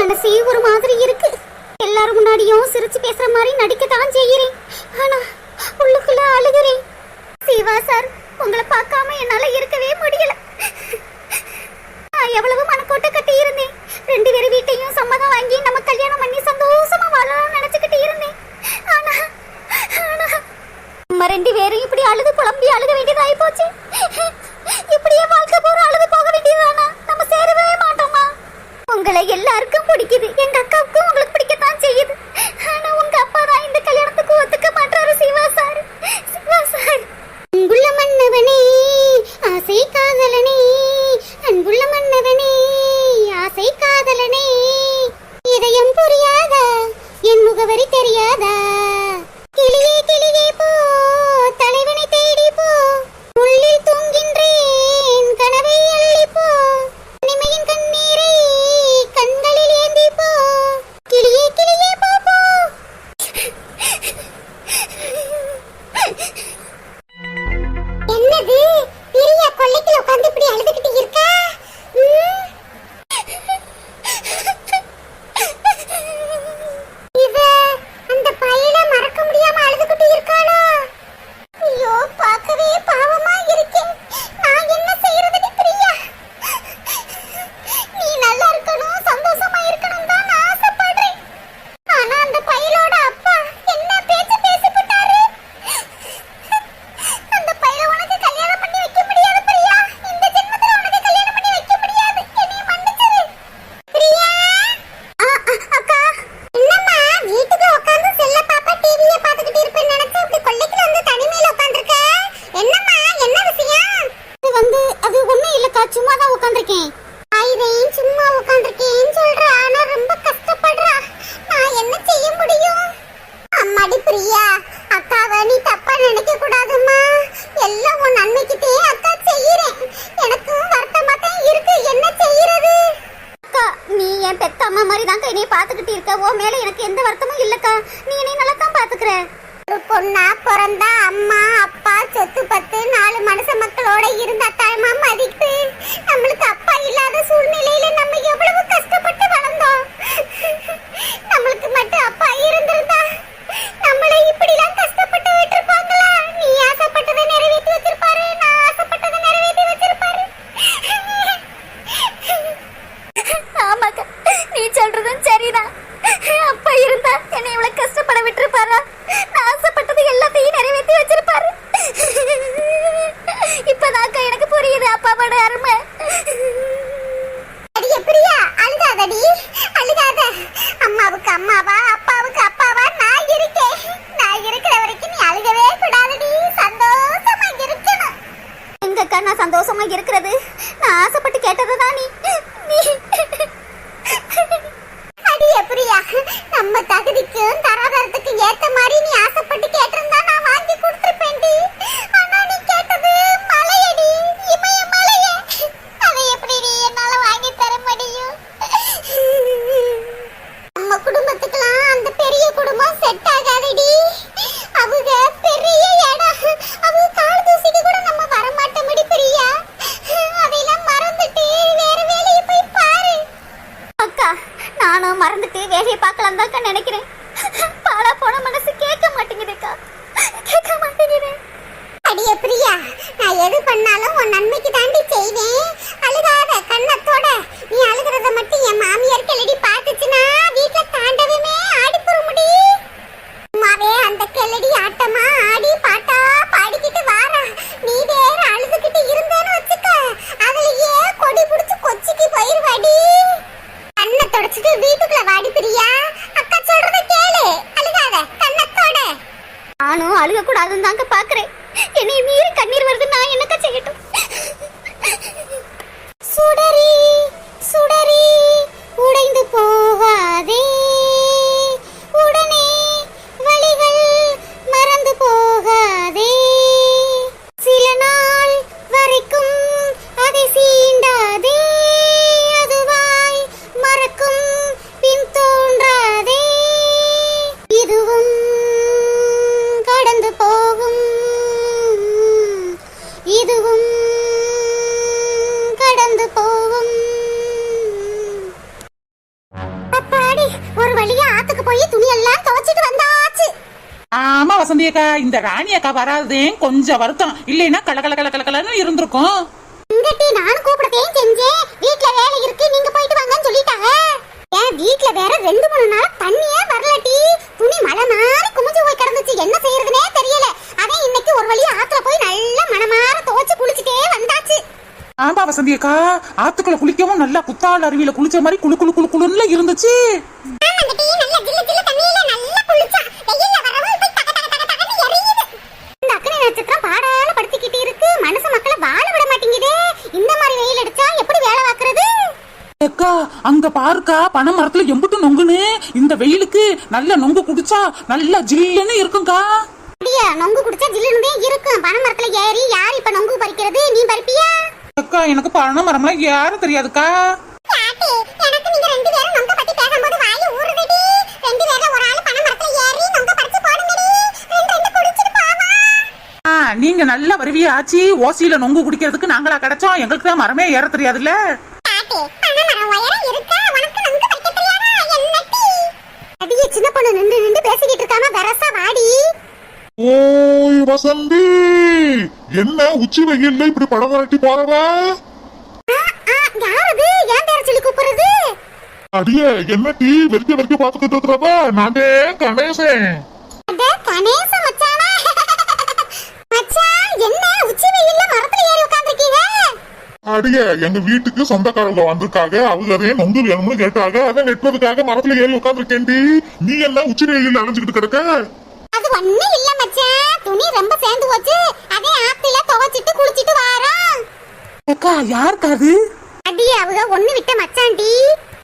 மனசே ஒரு மாதிரி இருக்கு. எல்லாரும் முன்னாடியும் சிரிச்சு பேசுற மாதிரி நடிக்கத்தான் செய்கிறேன். ஆனா உள்ளுக்குள்ள அழுகிறேன். சிவா சார் உங்களை பார்க்காம என்னால இருக்கவே முடியல. நான் எவ்வளவு மனக்கோட்டை கட்டி இருந்தேன் ரெண்டு பேர் வீட்டையும் சம்மதம் வாங்கி நம்ம கல்யாணம் பண்ணி சந்தோஷமா வாழணும்னு இருக்கேன். ஐரையும் சும்மா உட்கார்ந்துருக்கேன்னு சொல்ற. ஆனா ரொம்ப கஷ்டப்படுறா. நான் என்ன செய்ய முடியும்? அம்மாடி பிரியா அக்காவை நீ தப்பா நினைக்க கூடாதுமா எல்லாம் உன் நன்மைக்குதே அக்கா செய்யறேன் எனக்கு வருத்தமா தான் இருக்கு. என்ன செய்யறது? அக்கா நீ என் பெத்த அம்மா மாதிரி தான்க்கா என்னைய பாத்துக்கிட்டு இருக்க. உன் மேல எனக்கு எந்த வருத்தமும் இல்லக்கா. நீ என்னைய நல்லா தான் பாத்துக்கிற ஒரு பொண்ணா பிறந்தா அம்மா அப்பா செத்து பத்து நாலு மனுஷ மக்களோட இருந்தா தாய்மா மதிப்பு நம்மளுக்கு அப்பா இல்லாத சூழ்நிலையில நம்ம எவ்வளவு கஷ்டப்பட்டு வளர்ந்தோம். நம்ம சந்தோஷமா இருக்கிறது. நான் ஆசைப்பட்டு கேட்டதுதான் நீ. அது எப்படியா? நம்ம தகுதிக்கும் தராதரத்துக்கும் ஏத்த மாதிரி நீ ஆசைப்பட்டு கேட்டிருந்தா நான் வாங்கி கொடுத்துருப்பேன்டி. con ஆமா வசந்தி அக்கா இந்த ராணி அக்கா வராதே கொஞ்சம் வருத்தம். இல்லைன்னா கல கல கல கல கலன்னு இருந்திருக்கும். இங்கட்டி நானும் கூப்பிடத்தையும் செஞ்சேன் வீட்ல வேலை இருக்கு நீங்க போயிட்டு வாங்கன்னு சொல்லிட்டாங்க. ஏன் வீட்ல வேற ரெண்டு மூணு நாள் தண்ணியே வரலட்டி துணி மழை மாதிரி குமிஞ்சு போய் கிடந்துச்சு. என்ன செய்யறதுனே தெரியல. அதான் இன்னைக்கு ஒரு வழியா ஆத்துல போய் நல்லா மனமார துவைச்சு குளிச்சுட்டே வந்தாச்சு. ஆமா வசந்தி அக்கா ஆத்துக்குள்ள குளிக்கவும் நல்லா குத்தாள் அருவியில குளிச்ச மாதிரி குளு குளு குளு குளுன்னு இருந்துச்சு. ஆமாங்கட்டி நல்ல ஜில்லு ஜில்லு தண்ணியில நல்லா குளிச்சா. வெயில்ல நட்சத்திரம் பாடால படுத்திக்கிட்டு இருக்கு. மனசு மக்களை வாழ விட மாட்டேங்குதே. இந்த மாதிரி வெயில் அடிச்சா எப்படி வேலை பார்க்கறது? அக்கா அங்க பாருக்கா பனை மரத்துல எம்புட்டு நொங்குன்னு. இந்த வெயிலுக்கு நல்ல நொங்கு குடிச்சா நல்லா ஜில்லுன்னு இருக்கும்க்கா. அப்படியா? நொங்கு குடிச்சா ஜில்லுன்னு இருக்கும். பனை மரத்துல ஏறி யார் இப்ப நொங்கு பறிக்கிறது? நீ பறிப்பியா? அக்கா எனக்கு பனை மரம்லாம் யாரும் தெரியாதுக்கா. எனக்கு நீங்க ரெண்டு பேரும் நொங்க நீங்க நல்ல வருவிய ஆச்சி. ஓசியில நொங்கு குடிக்கிறதுக்கு நாங்களா கிடைச்சோம். எங்களுக்கு தான் மரமே ஏற தெரியாதுல்ல? சின்ன பொண்ணு நின்று நின்று பேசிக்கிட்டு இருக்காம வெரசா வாடி. ஓய் வசந்தி! என்ன உச்சி வெயில்ல இப்படி படம் கட்டி போறவ? யாரது? ஏன் பேர சொல்லி கூப்பிடுறது? அடியே என்ன டீ வெறிக்க வெறிக்க பாத்துக்கிட்டு இருக்கிறவ? நானே கணேசன். அட கணேச மச்சானா மச்சான் என்ன? உச்சி வெயில்ல மரத்துல ஏறி உட்கார்ந்திருக்கீங்க அடியே எங்க வீட்டுக்கு சொந்தக்காரங்க வந்திருக்காங்க. அவங்க அதே நொங்கு வேணும்னு கேட்டாங்க. அதை நெட்வதுக்காக மரத்துல ஏறி உட்காந்துருக்கேன்டி நீ என்ன உச்சி வெயில் அலைஞ்சுக்கிட்டு கிடக்க? அது ஒண்ணும் இல்ல மச்சான் துணி ரொம்ப சேர்ந்து போச்சு. அதே ஆத்துல துவைச்சிட்டு குளிச்சிட்டு வாரோம் அக்கா யாருக்கா அது? அடி அவங்க ஒண்ணு விட்ட மச்சான்டி.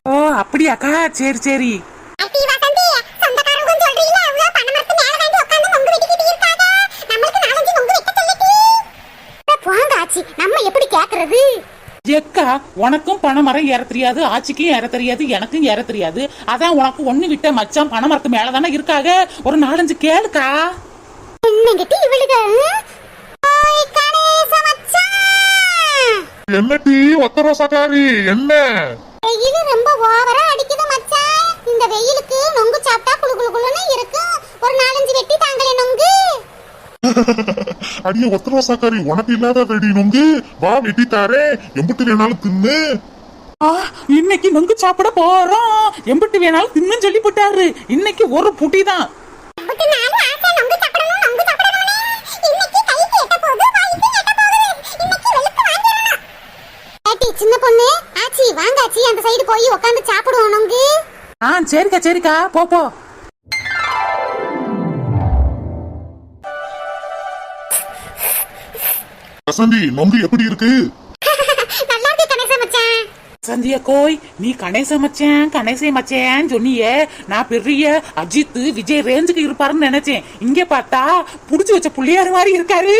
ஓ அப்படியாக்கா? சரி சரி. எக்கா உனக்கும் பனை மரம் ஏற தெரியாது ஆச்சிக்கும் ஏற தெரியாது எனக்கும் ஏற தெரியாது. அதான் உனக்கு ஒண்ணு விட்ட மச்சான் பனை மரத்து மேலதானே இருக்காக? ஒரு நாலஞ்சு கேளுக்கா. என்ன டீ ஒத்த ரோசாக்காரி என்ன? வெயில் ரொம்ப ஓவரா அடிக்குது மச்சான். இந்த வெயிலுக்கு நொங்கு சாப்பிட்டா குளு குளு குளுன்னு இருக்கும். ஒரு நாலஞ்சு வெட்டி தாங்களே நொங்கு. அடியே ஒத்த ரோசாக்காரி உனக்கு இல்லாத ரெடி நொங்கு. வா வெட்டி தாரே. எம்பிட்டு வேணாலும் தின்னு. ஆ, இன்னைக்கு நொங்கு சாப்பிட போறோம். எம்பிட்டு வேணாலும் தின்னு சொல்லி போட்டாரு. இன்னைக்கு ஒரு புட்டி தான் சின்ன பொண்ணு. ஆச்சி வாங்க ஆச்சி அந்த சைடு போய் உட்காந்து சாப்பிடுவோம் நொங்கு. ஆ சரிக்கா சரிக்கா. போ போ. வசந்தி நொங்கு எப்படி இருக்கு? நல்லா இருக்கு கணேச மச்சான். சந்தியா கோய் நீ கணேச மச்சான் கணேச மச்சான் சொன்னியே. நான் பெரிய அஜித் விஜய் ரேஞ்சுக்கு இருப்பாருன்னு நினைச்சேன். இங்க பார்த்தா புடிச்சு வச்ச புள்ளியாரு மாதிரி இருக்காரு.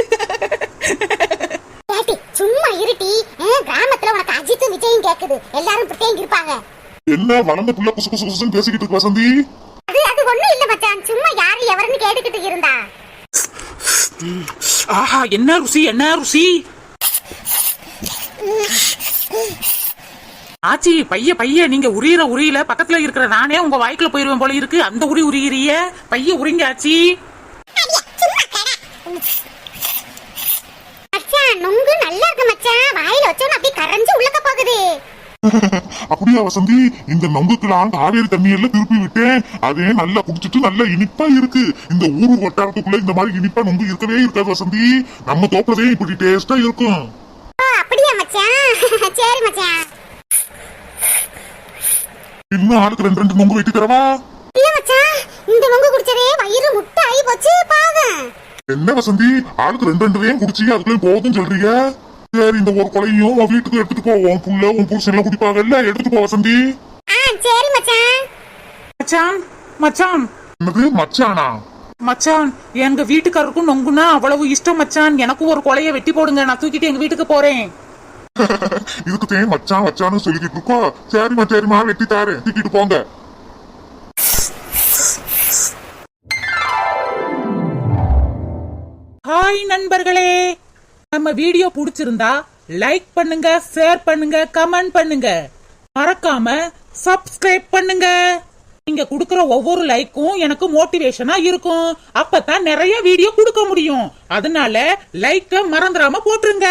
சும்மா இருட்டி. கிராமத்துல உனக்கு அஜித்தும் விஜயும் கேக்குது. எல்லாரும் இப்படித்தான் இருப்பாங்க. என்ன வளர்ந்த புள்ள குசு குசு குசுன்னு பேசிக்கிட்டு இருக்கு வசந்தி? அது அது ஒண்ணும் இல்ல மச்சான். சும்மா யாரு எவருன்னு கேட்டுக்கிட்டு இருந்தா. ஆஹா என்ன ருசி என்ன ருசி? ஆச்சி பைய பைய நீங்க உரியிற உரியில பக்கத்துல இருக்கிற நானே உங்க வாய்க்குள்ள போயிருவேன் போல இருக்கு. அந்த உரி உரியிறிய? பைய உரிங்க ஆச்சி. மச்சான் நொங்கு நல்லா இருக்கு மச்சான். வாயில வச்சோன்னு அப்படியே கரைஞ்சு உள்ளக்க போகுது. அப்படியா வசந்தி? இந்த நொங்குக்கெல்லாம் காவேரி தண்ணியெல்லாம் திருப்பி விட்டேன். அதே நல்லா குடிச்சிட்டு நல்லா இனிப்பா இருக்கு. இந்த ஊரு வட்டாரத்துக்குள்ள இந்த மாதிரி இனிப்பா நொங்கு இருக்கவே இருக்காது வசந்தி. நம்ம தோப்புலதே இப்படி டேஸ்டா இருக்கும். ஓ அப்படியா மச்சான்? சரி மச்சான். இன்னும் ஆளுக்கு ரெண்டு ரெண்டு நொங்கு வெட்டி தரவா? இல்ல மச்சான் இந்த நொங்கு குடிச்சதே வயிறு முட்டை ஆகி போச்சு பாவம். என்ன வசந்தி? ஆளுக்கு ரெண்டு ரெண்டு வேன் குடிச்சு அதுக்குள்ளே போகுதுன்னு சொல்றீங்க? சரி இந்த ஒரு கொலையும் உன் வீட்டுக்கு எடுத்துட்டு போ. உன் புள்ள உன் புருஷன் எல்லாம் குடிப்பாங்கல்ல? எடுத்துட்டு போ வசந்தி. ஆ சரி மச்சான். மச்சான் மச்சான். என்னது மச்சானா? மச்சான் எங்க வீட்டுக்காரருக்கும் நொங்குனா அவ்வளவு இஷ்டம் மச்சான். எனக்கும் ஒரு கொலைய வெட்டி போடுங்க. நான் தூக்கிட்டு எங்க வீட்டுக்கு போறேன். இதுக்கு தேன் மச்சான் மச்சான்னு சொல்லிக்கிட்டு இருக்கோம் சரிம்மா சரிம்மா வெட்டி தாரேன் தூக்கிட்டு போங்க. ஹாய் நண்பர்களே. நம்ம வீடியோ பிடிச்சிருந்தா லைக் பண்ணுங்க ஷேர் பண்ணுங்க கமெண்ட் பண்ணுங்க. மறக்காம சப்ஸ்கிரைப் பண்ணுங்க. நீங்க குடுக்கற ஒவ்வொரு லைக்கும் எனக்கு மோட்டிவேஷனா இருக்கும். அப்பதான் நிறைய வீடியோ கொடுக்க முடியும். அதனால லைக்க மறந்துடாம போட்டுருங்க.